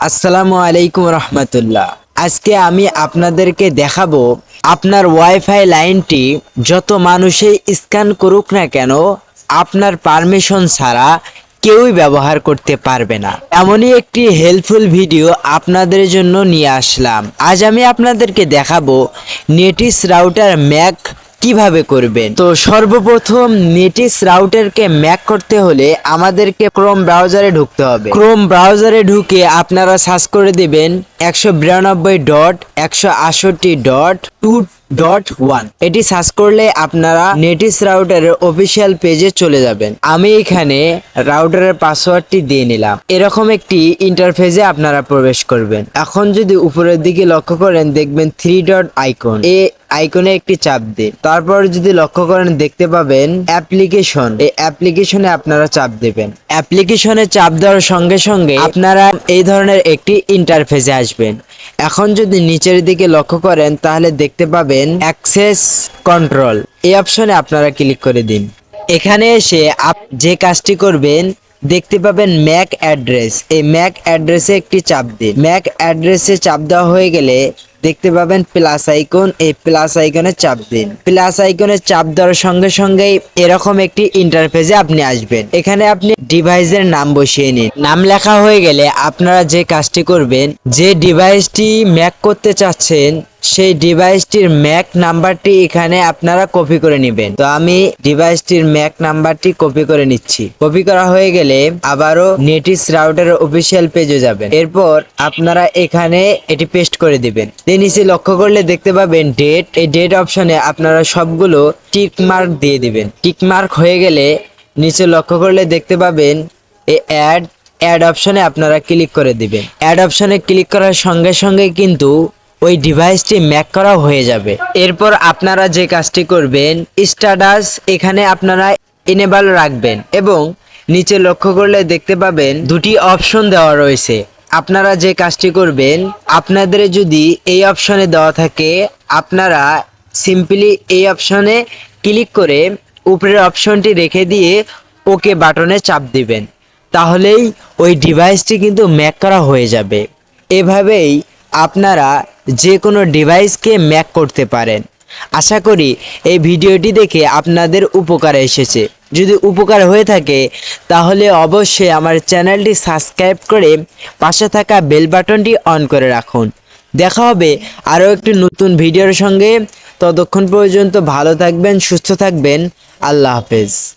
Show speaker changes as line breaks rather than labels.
আসসালামু আলাইকুম রহমতুল্লাহ। আজকে আমি আপনাদেরকে দেখাবো আপনার ওয়াইফাই লাইনটি যত মানুষে স্ক্যান করুক না কেন, আপনার পারমিশন ছাড়া কেউই ব্যবহার করতে পারবে না। এমনই একটি হেল্পফুল ভিডিও আপনাদের জন্য নিয়ে আসলাম। আজ আমি আপনাদেরকে দেখাবো নেটিস রাউটার ম্যাক কীভাবে করবেন? তো সর্বপ্রথম নেটিস রাউটারকে ম্যাক করতে হলে আমাদেরকে ক্রোম ব্রাউজারে ঢুকতে হবে। ক্রোম ব্রাউজারে ঢুকে আপনারা সার্চ করে দিবেন একশো বিরানব্বই ডট একশো আষট্টি ডট টু ডট ওয়ান। এটি সার্চ করলে আপনারা নেটিস রাউটারের অফিসিয়াল পেজে চলে যাবেন। আমি এখানে রাউটারের পাসওয়ার্ডটি দিয়ে নিলাম। এরকম একটি ইন্টারফেসে আপনারা প্রবেশ করবেন। এখন যদি উপরের দিকে লক্ষ্য করেন, দেখবেন থ্রি ডট আইকন এ আইকনে একটি চাপ দিন তারপর যদি লক্ষ্য করেন, দেখতে পাবেন অ্যাপ্লিকেশন। এই অ্যাপ্লিকেশনে আপনারা চাপ দেবেন। অ্যাপ্লিকেশনে চাপ দেওয়ার সঙ্গে সঙ্গে আপনারা এই ধরনের একটি ইন্টারফেসে আসবেন। এখন যদি নিচের দিকে লক্ষ্য করেন, তাহলে দেখতে পাবেন অ্যাক্সেস কন্ট্রোল। এই অপশনে আপনারা ক্লিক করে দিন। এখানে এসে আপ যে কাজটি করবেন, দেখতে পাবেন ম্যাক অ্যাড্রেস এই ম্যাক অ্যাড্রেসে একটি চাপ দিন। ম্যাক অ্যাড্রেসে চাপ দেওয়া হয়ে গেলে দেখতে পাবেন প্লাস আইকন এই প্লাস আইকনে চাপ দিন। প্লাস আইকনে চাপ দেওয়ার সঙ্গে সঙ্গে এরকম একটি ইন্টারফেসে আপনি আসবেন। এখানে আপনি ডিভাইসের নাম বসিয়ে নিন। নাম লেখা হয়ে গেলে আপনারা যে কাজটি করবেন, যে ডিভাইসটি ম্যাক করতে চাচ্ছেন সেই ডিভাইসটির ম্যাক নাম্বারটি এখানে আপনারা কপি করে নেবেন। তো আমি ডিভাইসটির ম্যাক নাম্বারটি কপি করে নিচ্ছি। কপি করা হয়ে গেলে আবারও নেটিস রাউটারের অফিসিয়াল পেজে যাবেন। এরপর আপনারা এখানে এটি পেস্ট করে দিবেন। নিচে লক্ষ্য করলে দেখতে পাবেন ডেট এই ডেট অপশনে আপনারা সবগুলো টিক মার্ক দিয়ে দিবেন। টিক মার্ক হয়ে গেলে নিচে লক্ষ্য করলে দেখতে পাবেন এই অ্যাড অ্যাড অপশনে আপনারা ক্লিক করে দিবেন। অ্যাড অপশনে ক্লিক করার সঙ্গে সঙ্গে কিন্তু ওই ডিভাইসটি ম্যাক করা হয়ে যাবে। এরপর আপনারা যে কাজটি করবেন স্ট্যাটাস এখানে আপনারা এনেবল রাখবেন এবং নিচে লক্ষ্য করলে দেখতে পাবেন দুটি অপশন দেওয়া রয়েছে। আপনারা যে কাজটি করবেন, আপনাদের যদি এই অপশনে দেওয়া থাকে, আপনারা সিম্পলি এই অপশনে ক্লিক করে উপরের অপশনটি রেখে দিয়ে ওকে বাটনে চাপ দিবেন। তাহলেই ওই ডিভাইসটি কিন্তু ম্যাক করা হয়ে যাবে। এভাবেই আপনারা যে কোনো ডিভাইসকে ম্যাক করতে পারেন। আশা করি এই ভিডিওটি দেখে আপনাদের উপকারে এসেছে। যদি উপকার হয়ে থাকে, তাহলে অবশ্যই আমার চ্যানেলটি সাবস্ক্রাইব করে পাশে থাকা বেল বাটনটি অন করে রাখুন। দেখা হবে আরও একটি নতুন ভিডিওর সঙ্গে। ততক্ষণ পর্যন্ত ভালো থাকবেন, সুস্থ থাকবেন। আল্লাহ হাফেজ।